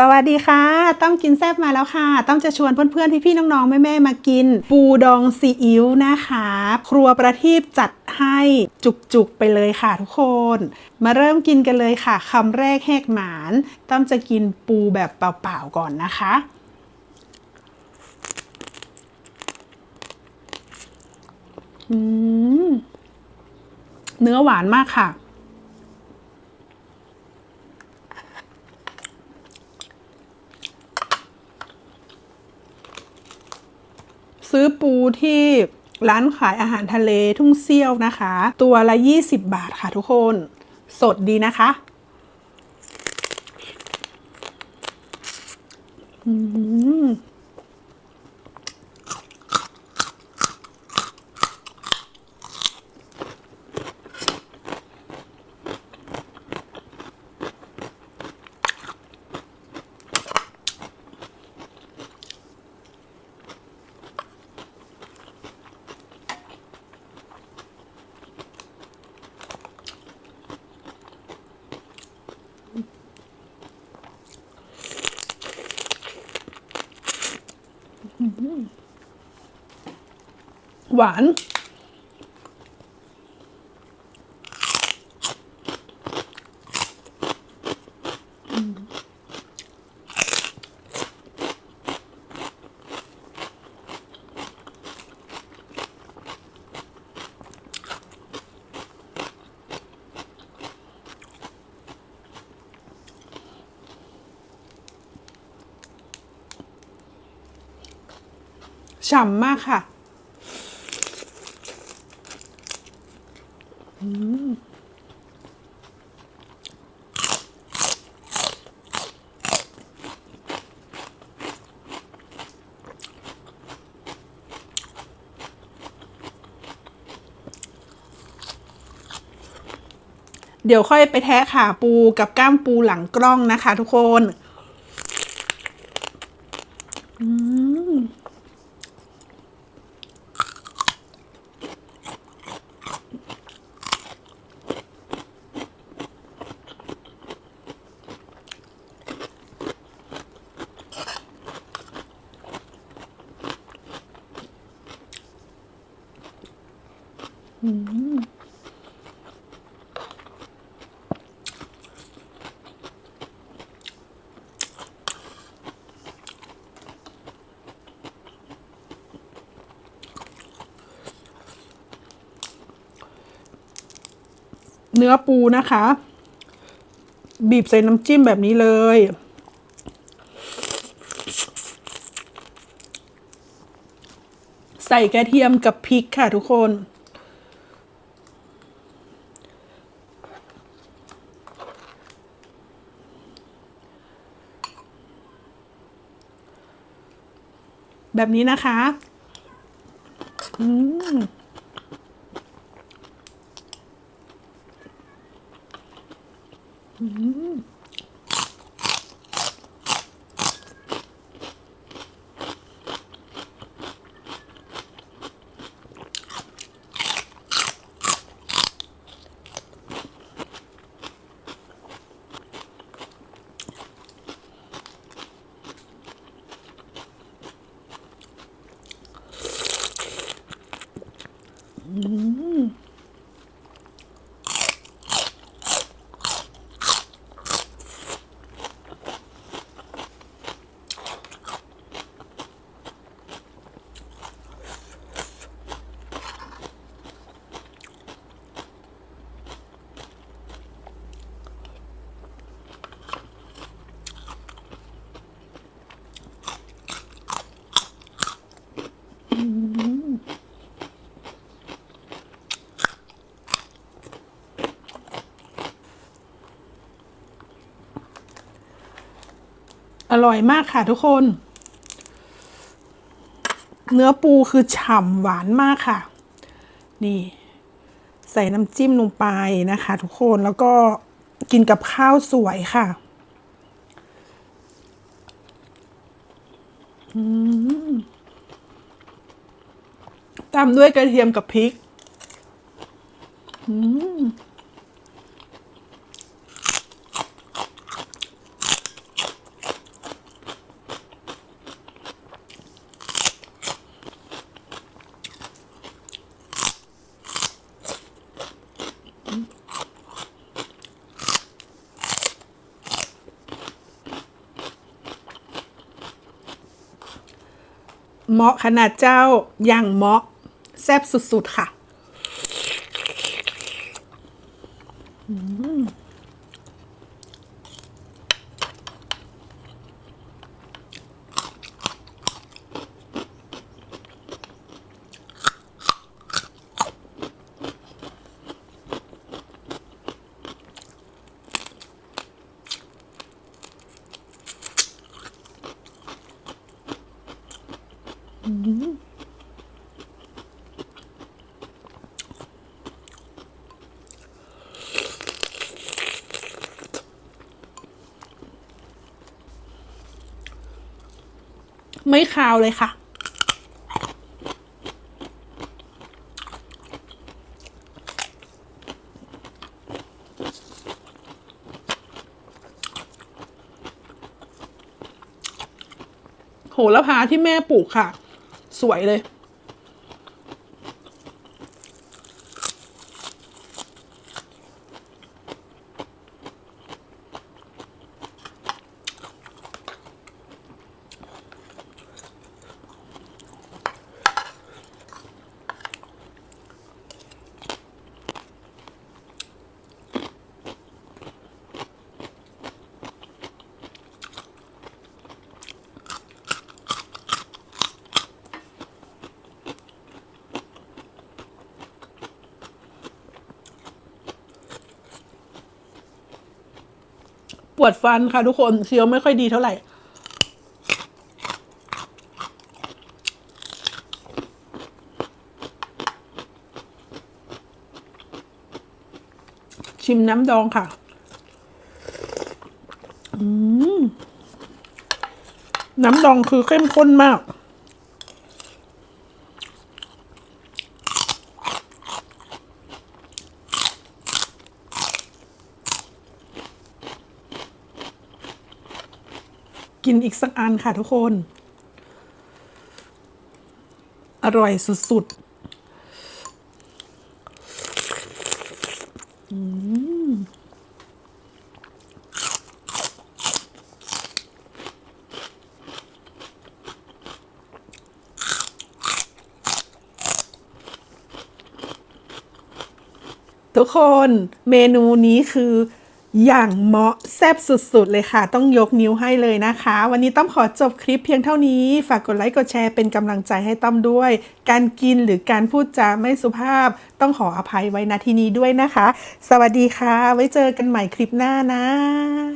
สวัสดีค่ะ ต้องกินแซ่บมาแล้วค่ะ ต้องจะชวนเพื่อนๆ พี่ๆ น้องๆ แม่ๆ มากิน ปูดองซีอิ๊วนะคะ ครัวประทีปจัดให้จุกๆ ไปเลยค่ะทุกคน มาเริ่มกินกันเลยค่ะคำแรกแหกหมาน ต้องจะกินปูแบบเปล่าๆ ก่อนนะคะอืมเนื้อหวานมากค่ะ ซื้อปูที่ร้านขายอาหารทะเลทุ่งเซี่ยวนะคะ ตัวละ 20 บาทค่ะทุกคน สดดีนะคะอืม หวาน ฉ่ำมากค่ะเดี๋ยวค่อยไปแทะขาปูกับก้ามปูหลังกล้องนะคะทุกคน อืม เนื้อปูนะคะ บีบใส่น้ำจิ้มแบบนี้เลย ใส่กระเทียมกับพริกค่ะทุกคน แบบนี้นะคะ อืม อ ร่อยมากค่ะทุกคน เนื้อปูคือฉ่ำหวานมากค่ะ นี่ ใส่น้ำจิ้มลงไปนะคะ ทุกคนแล้วก็กินกับข้าวสวยค่ะตามด้วยกระเทียมกับพริก อืม เหมาะขนาดเจ้าอย่างเหมาะแซ่บสุด ๆ ค่ะ ไม่คาวเลยค่ะ โหระพาที่แม่ปลูกค่ะ สวยเลย ปวดฟันค่ะทุกคนเคี้ยวไม่ค่อยดีเท่าไหร่ ชิมน้ำดองค่ะอืมน้ำดองคือเข้มข้นมาก กินอีกสักอันค่ะทุกคน อร่อยสุดๆอืมทุกคนเมนูนี้คือ อย่างเหมาะแซ่บสุดๆ เลยค่ะ ต้องยกนิ้วให้เลยนะคะ วันนี้ต้อมขอจบคลิปเพียงเท่านี้ ฝากกดไลค์กดแชร์เป็นกำลังใจให้ต้อมด้วย การกินหรือการพูดจาไม่สุภาพ ต้องขออภัยไว้ณที่นี้ด้วยนะคะ สวัสดีค่ะ ไว้เจอกันใหม่คลิปหน้านะ